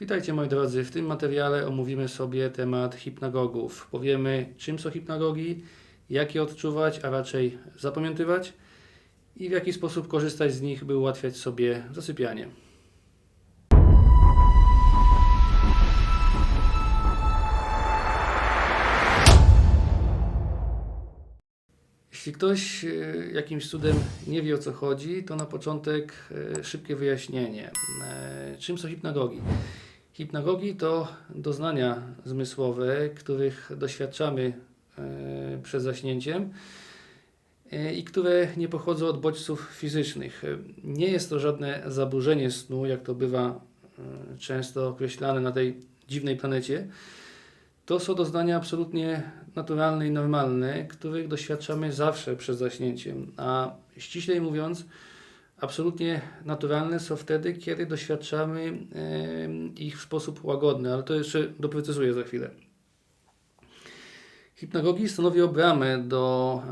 Witajcie moi drodzy, w tym materiale omówimy sobie temat hipnagogów. Powiemy czym są hipnagogi, jak je odczuwać, a raczej zapamiętywać i w jaki sposób korzystać z nich, by ułatwiać sobie zasypianie. Jeśli ktoś e, jakimś cudem nie wie o co chodzi, to na początek e, szybkie wyjaśnienie. E, Czym są hipnagogi? Hipnagogi to doznania zmysłowe, których doświadczamy e, przed zaśnięciem e, i które nie pochodzą od bodźców fizycznych. Nie jest to żadne zaburzenie snu, jak to bywa e, często określane na tej dziwnej planecie. To są doznania absolutnie naturalne i normalne, których doświadczamy zawsze przed zaśnięciem, a ściślej mówiąc, absolutnie naturalne są wtedy, kiedy doświadczamy ich w sposób łagodny, ale to jeszcze doprecyzuję za chwilę. Hipnagogi stanowią bramę do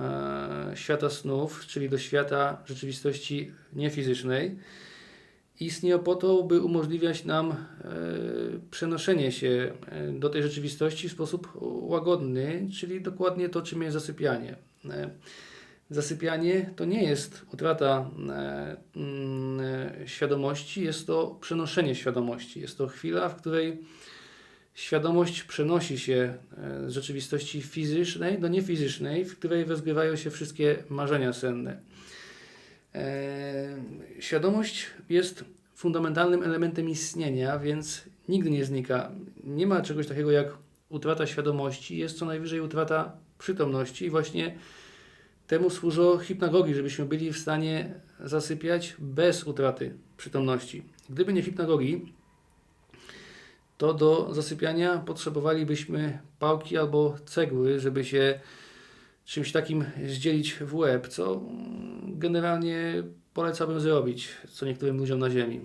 e, świata snów, czyli do świata rzeczywistości niefizycznej. Istnieją po to, by umożliwiać nam e, przenoszenie się e, do tej rzeczywistości w sposób łagodny, czyli dokładnie to, czym jest zasypianie. Zasypianie to nie jest utrata e, mm, e, świadomości, jest to przenoszenie świadomości. Jest to chwila, w której świadomość przenosi się e, z rzeczywistości fizycznej do niefizycznej, w której rozgrywają się wszystkie marzenia senne. Świadomość jest fundamentalnym elementem istnienia, więc nigdy nie znika. Nie ma czegoś takiego jak utrata świadomości, jest co najwyżej utrata przytomności i właśnie temu służą hipnagogi, żebyśmy byli w stanie zasypiać bez utraty przytomności. Gdyby nie hipnagogi, to do zasypiania potrzebowalibyśmy pałki albo cegły, żeby się czymś takim zdzielić w łeb, co generalnie polecałbym zrobić, co niektórym ludziom na ziemi.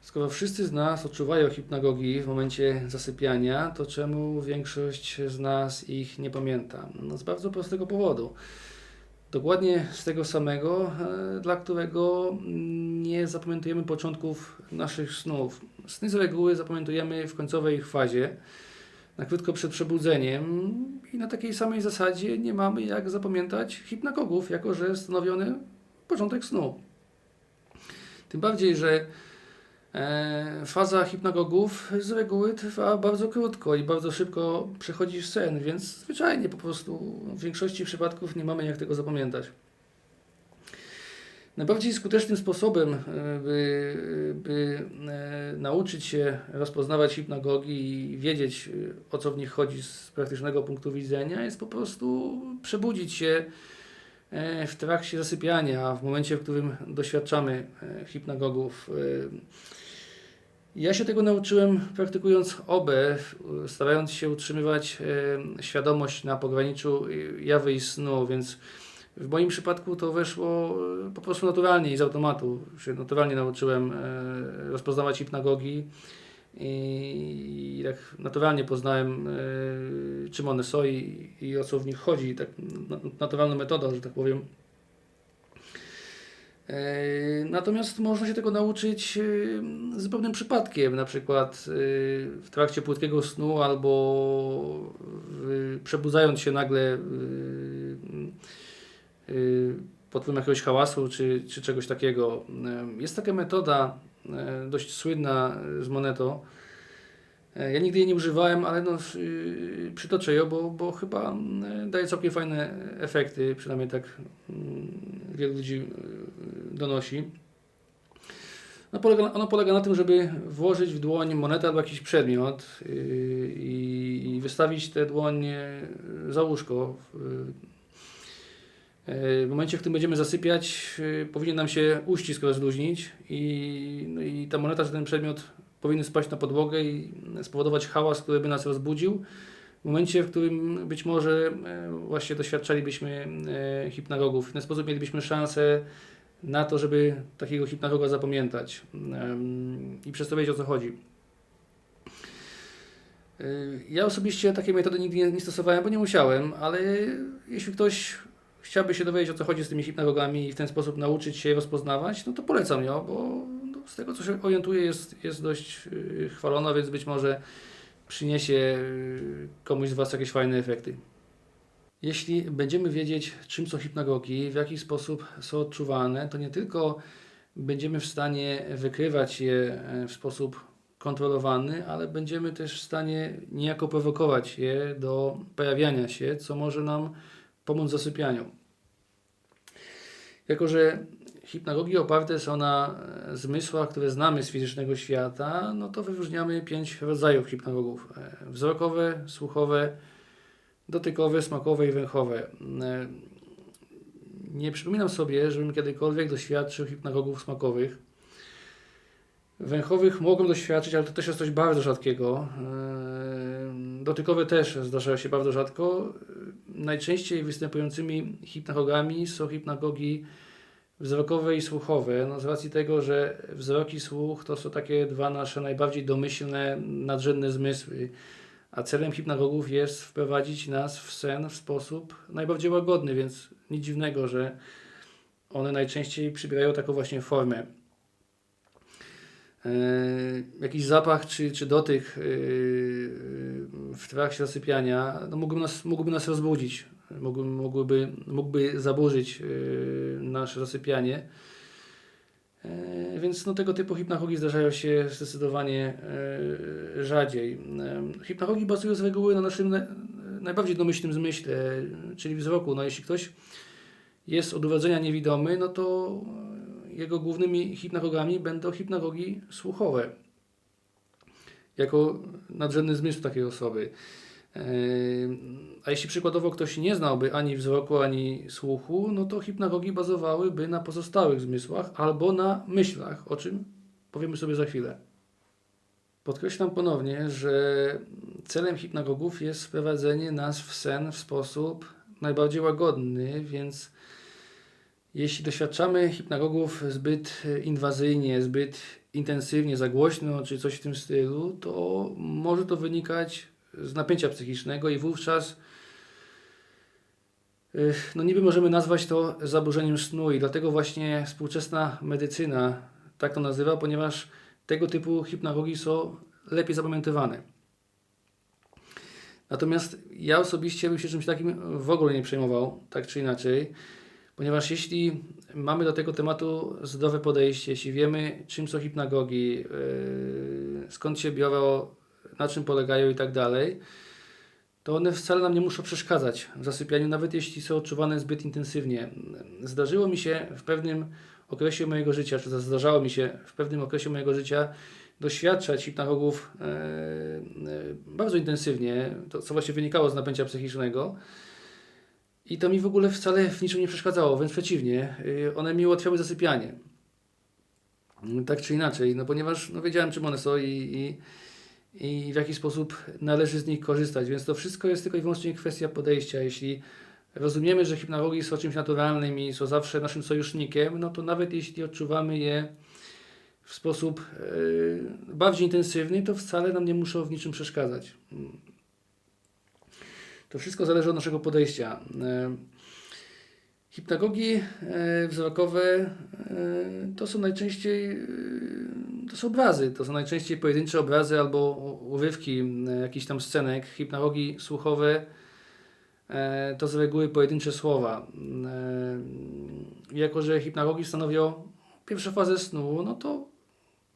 Skoro wszyscy z nas odczuwają hipnagogi w momencie zasypiania, to czemu większość z nas ich nie pamięta? No z bardzo prostego powodu. Dokładnie z tego samego, e, dla którego nie zapamiętujemy początków naszych snów. Sny z reguły zapamiętujemy w końcowej ich fazie, na krótko przed przebudzeniem i na takiej samej zasadzie nie mamy jak zapamiętać hipnagogów, jako że stanowiony początek snu. Tym bardziej, że Faza hipnagogów z reguły trwa bardzo krótko i bardzo szybko przechodzi w sen, więc zwyczajnie po prostu w większości przypadków nie mamy jak tego zapamiętać. Najbardziej skutecznym sposobem, e, by, by e, nauczyć się rozpoznawać hipnagogi i wiedzieć e, o co w nich chodzi z praktycznego punktu widzenia, jest po prostu przebudzić się e, w trakcie zasypiania, w momencie, w którym doświadczamy e, hipnagogów. E, Ja się tego nauczyłem praktykując OB, starając się utrzymywać e, świadomość na pograniczu e, jawy i snu, więc w moim przypadku to weszło e, po prostu naturalnie i z automatu. Się naturalnie nauczyłem e, rozpoznawać hipnagogi i, i tak naturalnie poznałem e, czym one są i, i o co w nich chodzi, tak na- naturalną metodą, że tak powiem. E, Natomiast można się tego nauczyć e, zupełnym przypadkiem, na przykład w trakcie płytkiego snu albo przebudzając się nagle pod wpływem jakiegoś hałasu czy, czy czegoś takiego. Jest taka metoda dość słynna z Moneto. E, Ja nigdy jej nie używałem, ale no, y, przytoczę ją, bo, bo chyba daje całkiem fajne efekty, przynajmniej tak mm, wielu ludzi donosi. No, polega, ono polega na tym, żeby włożyć w dłoń monetę albo jakiś przedmiot y, i, i wystawić tę dłoń za łóżko. Y, W momencie, w którym będziemy zasypiać, y, powinien nam się uścisk rozluźnić i, no i ta moneta czy ten przedmiot powinny spaść na podłogę i spowodować hałas, który by nas rozbudził. W momencie, w którym być może e, właśnie doświadczalibyśmy e, hipnagogów. W ten sposób mielibyśmy szansę na to, żeby takiego hipnagoga zapamiętać i przez to wiedzieć o co chodzi. E, Ja osobiście takiej metody nigdy nie, nie stosowałem, bo nie musiałem, ale jeśli ktoś chciałby się dowiedzieć o co chodzi z tymi hipnagogami i w ten sposób nauczyć się je rozpoznawać, no to polecam ją, bo no, z tego co się orientuję jest, jest dość yy, chwalona, więc być może przyniesie yy, komuś z Was jakieś fajne efekty. Jeśli będziemy wiedzieć, czym są hipnagogi, w jaki sposób są odczuwalne, to nie tylko będziemy w stanie wykrywać je e, w sposób kontrolowany, ale będziemy też w stanie niejako prowokować je do pojawiania się, co może nam pomóc w zasypianiu. Jako, że hipnagogi oparte są na e, zmysłach, które znamy z fizycznego świata, no to wyróżniamy pięć rodzajów hipnagogów. E, Wzrokowe, słuchowe, dotykowe, smakowe i węchowe. E, Nie przypominam sobie, żebym kiedykolwiek doświadczył hipnagogów smakowych. Węchowych mogłem doświadczyć, ale to też jest coś bardzo rzadkiego. Dotykowe też zdarzają się bardzo rzadko. Najczęściej występującymi hipnagogami są hipnagogi wzrokowe i słuchowe. No z racji tego, że wzrok i słuch to są takie dwa nasze najbardziej domyślne, nadrzędne zmysły. A celem hipnagogów jest wprowadzić nas w sen w sposób najbardziej łagodny, więc nic dziwnego, że one najczęściej przybierają taką właśnie formę. E, jakiś zapach czy, czy dotyk e, w trakcie zasypiania no mógłby, nas, mógłby nas rozbudzić, mógłby, mógłby, mógłby zaburzyć e, nasze zasypianie. E, Więc no, tego typu hipnagogi zdarzają się zdecydowanie e, rzadziej. E, Hipnagogi bazują z reguły na naszym na, najbardziej domyślnym zmyśle, czyli wzroku. No, jeśli ktoś jest od urodzenia niewidomy, no to jego głównymi hipnagogami będą hipnagogi słuchowe. Jako nadrzędny zmysł takiej osoby. E, A jeśli przykładowo ktoś nie znałby ani wzroku, ani słuchu, no to hipnagogi bazowałyby na pozostałych zmysłach albo na myślach, o czym powiemy sobie za chwilę. Podkreślam ponownie, że celem hipnagogów jest wprowadzenie nas w sen w sposób najbardziej łagodny, więc jeśli doświadczamy hipnagogów zbyt inwazyjnie, zbyt intensywnie, za głośno czy coś w tym stylu, to może to wynikać z napięcia psychicznego i wówczas y, no niby możemy nazwać to zaburzeniem snu i dlatego właśnie współczesna medycyna tak to nazywa, ponieważ tego typu hipnagogi są lepiej zapamiętywane. Natomiast ja osobiście bym się czymś takim w ogóle nie przejmował, tak czy inaczej, ponieważ jeśli mamy do tego tematu zdrowe podejście, jeśli wiemy czym są hipnagogi, yy, skąd się biorą, na czym polegają i tak dalej, to one wcale nam nie muszą przeszkadzać w zasypianiu, nawet jeśli są odczuwane zbyt intensywnie. Zdarzyło mi się w pewnym okresie mojego życia, czy zdarzało mi się w pewnym okresie mojego życia doświadczać hipnagogów e, e, bardzo intensywnie, to co właśnie wynikało z napięcia psychicznego. I to mi w ogóle wcale w niczym nie przeszkadzało, wręcz przeciwnie, y, one mi ułatwiały zasypianie. Tak czy inaczej, no ponieważ no, wiedziałem czym one są i, i, i w jaki sposób należy z nich korzystać, więc to wszystko jest tylko i wyłącznie kwestia podejścia. Jeśli rozumiemy, że hipnagogi są czymś naturalnym i są zawsze naszym sojusznikiem, no to nawet jeśli odczuwamy je w sposób yy, bardziej intensywny, to wcale nam nie muszą w niczym przeszkadzać. To wszystko zależy od naszego podejścia. E, Hipnagogi e, wzrokowe e, to są najczęściej to są obrazy, to są najczęściej pojedyncze obrazy albo urywki jakichś tam scenek. Hipnagogi słuchowe to z reguły pojedyncze słowa. Jako, że hipnagogi stanowią pierwszą fazę snu, no to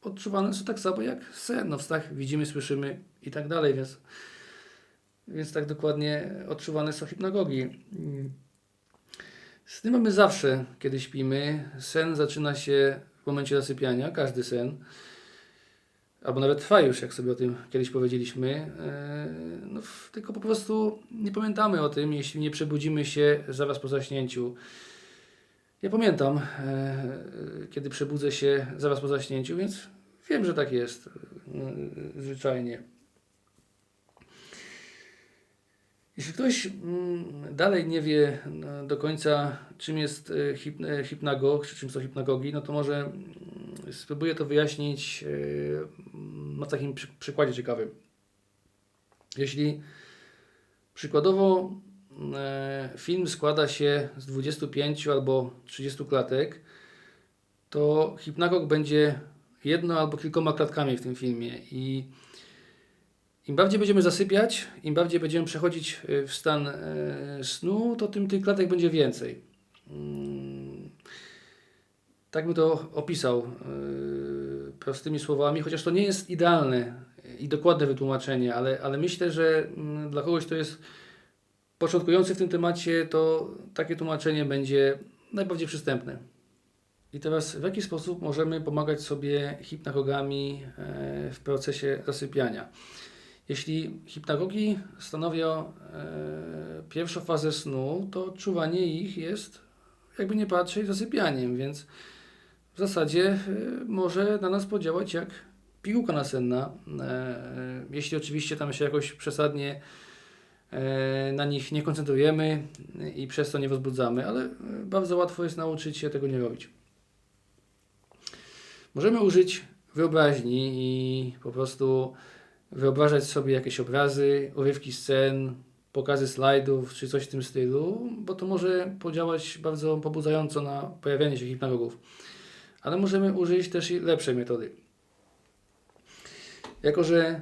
odczuwane są tak samo jak sen. No w widzimy, słyszymy i tak dalej, więc więc tak dokładnie odczuwane są hipnagogi. Mm. Sny mamy zawsze, kiedy śpimy. Sen zaczyna się w momencie zasypiania, każdy sen. Albo nawet trwa już, jak sobie o tym kiedyś powiedzieliśmy. Eee, No, tylko po prostu nie pamiętamy o tym, jeśli nie przebudzimy się zaraz po zaśnięciu. Ja pamiętam, eee, kiedy przebudzę się zaraz po zaśnięciu, więc wiem, że tak jest eee, zwyczajnie. Jeśli ktoś mm, dalej nie wie no, do końca, czym jest e, e, hipnagog, czy czym są hipnagogi, no to może mm, spróbuję to wyjaśnić e, na takim przy, przykładzie ciekawym. Jeśli przykładowo film składa się z 25 albo 30 klatek, to hipnagog będzie jedno albo kilkoma klatkami w tym filmie i im bardziej będziemy zasypiać, im bardziej będziemy przechodzić e, w stan e, snu, to tym tych klatek będzie więcej. Mm, Tak bym to opisał e, prostymi słowami, chociaż to nie jest idealne i dokładne wytłumaczenie, ale, ale myślę, że mm, dla kogoś, kto jest początkujący w tym temacie, to takie tłumaczenie będzie najbardziej przystępne. I teraz w jaki sposób możemy pomagać sobie hipnagogami e, w procesie zasypiania? Jeśli hipnagogi stanowią e, pierwszą fazę snu, to czuwanie ich jest, jakby nie patrzeć, zasypianiem, więc w zasadzie e, może na nas podziałać jak pigułka nasenna, e, jeśli oczywiście tam się jakoś przesadnie e, na nich nie koncentrujemy i przez to nie wzbudzamy, ale e, bardzo łatwo jest nauczyć się tego nie robić. Możemy użyć wyobraźni i po prostu wyobrażać sobie jakieś obrazy, urywki scen, pokazy slajdów czy coś w tym stylu, bo to może podziałać bardzo pobudzająco na pojawianie się hipnagogów. Ale możemy użyć też i lepszej metody. Jako, że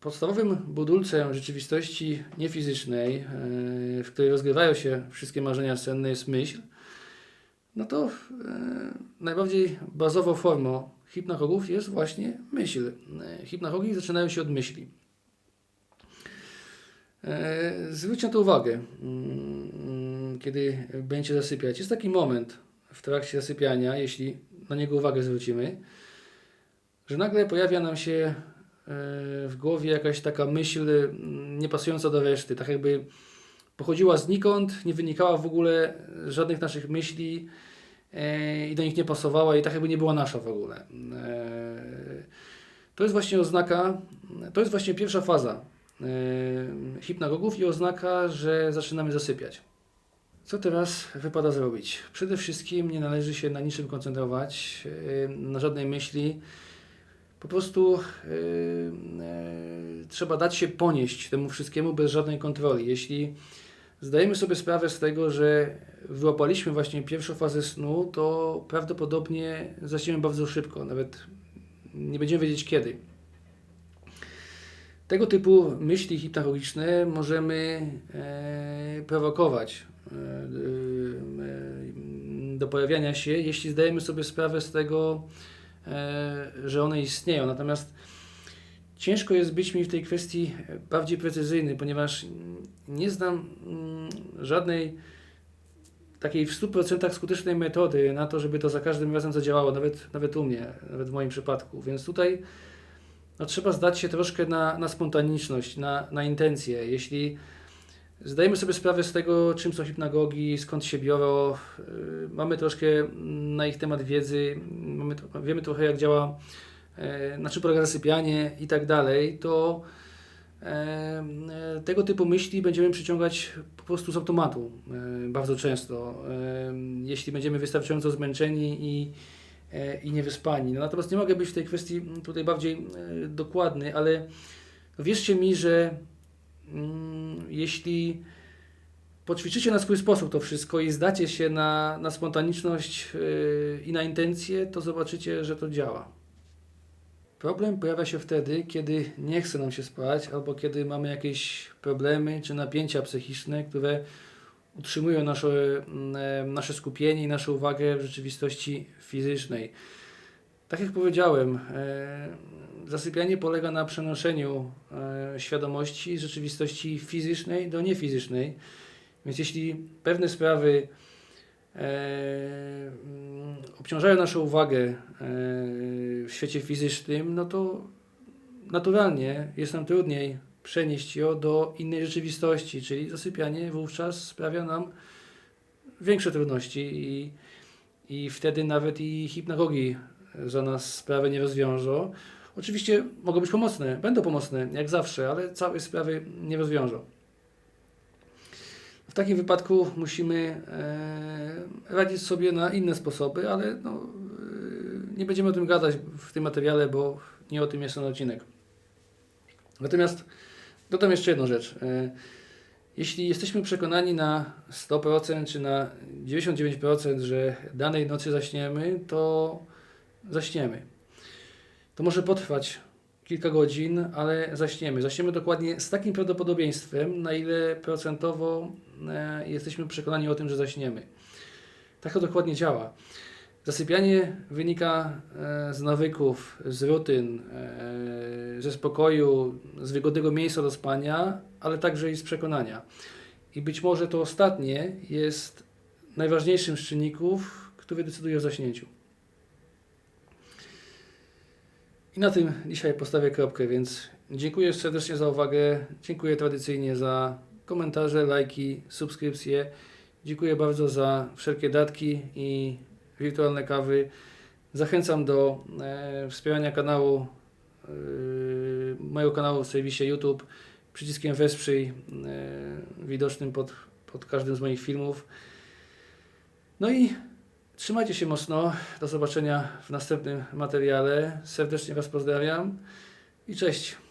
podstawowym budulcem rzeczywistości niefizycznej, e, w której rozgrywają się wszystkie marzenia senne, jest myśl, no to e, najbardziej bazową formą hipnagogów jest właśnie myśl. Hipnagogi zaczynają się od myśli. E, Zwróć na to uwagę, mm, kiedy będziecie zasypiać. Jest taki moment w trakcie zasypiania, jeśli na niego uwagę zwrócimy, że nagle pojawia nam się e, w głowie jakaś taka myśl mm, niepasująca do reszty, tak jakby pochodziła znikąd, nie wynikała w ogóle z żadnych naszych myśli i do nich nie pasowała i tak jakby nie była nasza w ogóle. E, To jest właśnie oznaka, to jest właśnie pierwsza faza e, hipnagogów i oznaka, że zaczynamy zasypiać. Co teraz wypada zrobić? Przede wszystkim nie należy się na niczym koncentrować, e, na żadnej myśli. Po prostu e, e, trzeba dać się ponieść temu wszystkiemu bez żadnej kontroli. Jeśli zdajemy sobie sprawę z tego, że wyłapaliśmy właśnie pierwszą fazę snu, to prawdopodobnie zaczniemy bardzo szybko, nawet nie będziemy wiedzieć kiedy. Tego typu myśli hipnagogiczne możemy e, prowokować e, e, do pojawiania się, jeśli zdajemy sobie sprawę z tego, e, że one istnieją. Natomiast ciężko jest być mi w tej kwestii bardziej precyzyjny, ponieważ nie znam mm, żadnej takiej w 100% skutecznej metody na to, żeby to za każdym razem zadziałało, nawet, nawet u mnie, nawet w moim przypadku. Więc tutaj no, trzeba zdać się troszkę na, na spontaniczność, na, na intencję. Jeśli zdajemy sobie sprawę z tego, czym są hipnagogi, skąd się biorą, yy, mamy troszkę na ich temat wiedzy, mamy, wiemy trochę jak działa, na czym polega zasypianie i tak dalej, to e, e, tego typu myśli będziemy przyciągać po prostu z automatu e, bardzo często, e, jeśli będziemy wystarczająco zmęczeni i, e, i niewyspani. No, natomiast nie mogę być w tej kwestii tutaj bardziej e, dokładny, ale wierzcie mi, że mm, jeśli poćwiczycie na swój sposób to wszystko i zdacie się na, na spontaniczność i na intencje, to zobaczycie, że to działa. Problem pojawia się wtedy, kiedy nie chce nam się spać, albo kiedy mamy jakieś problemy czy napięcia psychiczne, które utrzymują nasze, mm, nasze skupienie i naszą uwagę w rzeczywistości fizycznej. Tak jak powiedziałem, e, zasypianie polega na przenoszeniu e, świadomości z rzeczywistości fizycznej do niefizycznej. Więc jeśli pewne sprawy obciążają naszą uwagę e, w świecie fizycznym, no to naturalnie jest nam trudniej przenieść ją do innej rzeczywistości, czyli zasypianie wówczas sprawia nam większe trudności i, i wtedy nawet i hipnagogi za nas sprawę nie rozwiążą. Oczywiście mogą być pomocne, będą pomocne, jak zawsze, ale całej sprawy nie rozwiążą. W takim wypadku musimy e, radzić sobie na inne sposoby, ale no, e, nie będziemy o tym gadać w tym materiale, bo nie o tym jest ten odcinek. Natomiast dodam jeszcze jedną rzecz. E, jeśli jesteśmy przekonani na 100% czy na 99%, że danej nocy zaśniemy, to zaśniemy. To może potrwać kilka godzin, ale zaśniemy. Zaśniemy dokładnie z takim prawdopodobieństwem, na ile procentowo e, jesteśmy przekonani o tym, że zaśniemy. Tak to dokładnie działa. Zasypianie wynika e, z nawyków, z rutyn, e, ze spokoju, z wygodnego miejsca do spania, ale także i z przekonania. I być może to ostatnie jest najważniejszym z czynników, który decyduje o zaśnięciu. I na tym dzisiaj postawię kropkę, więc dziękuję serdecznie za uwagę. Dziękuję tradycyjnie za komentarze, lajki, subskrypcje. Dziękuję bardzo za wszelkie datki i wirtualne kawy. Zachęcam do e, wspierania kanału, e, mojego kanału w serwisie YouTube przyciskiem wesprzyj e, widocznym pod, pod każdym z moich filmów. No i trzymajcie się mocno. Do zobaczenia w następnym materiale. Serdecznie Was pozdrawiam i cześć.